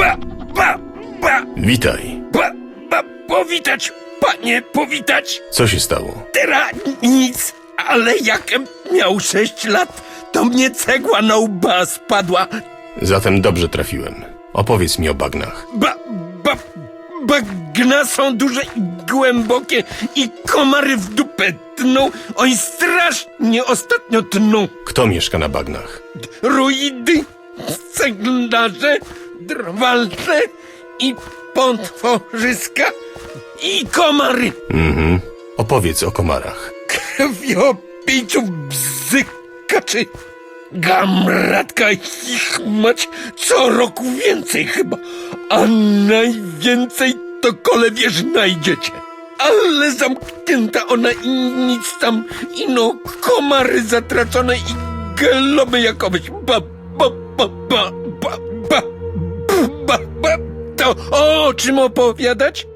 ba, ba, ba, Witaj. ba, ba, powitać, panie, powitać. Co się stało? Teraz nic, ale jakem miał sześć lat, to mnie cegła na łba spadła. Zatem dobrze trafiłem. Opowiedz mi o bagnach. Ba, ba, bagna są duże i głębokie i komary w dupę tną. Oj, strasznie ostatnio tną. Kto mieszka na bagnach? Ruidy, ceglarze, drwalce i potworzyska i komary. Mhm. Opowiedz o komarach. Krwiopijców bzykaczy. Gamratka ich mać co roku więcej chyba, a najwięcej to kolewierz znajdziecie. Ale zamknięta ona i nic tam, ino komary zatracone i geloby ba, ba, ba, ba, ba, ba. To o czym opowiadać?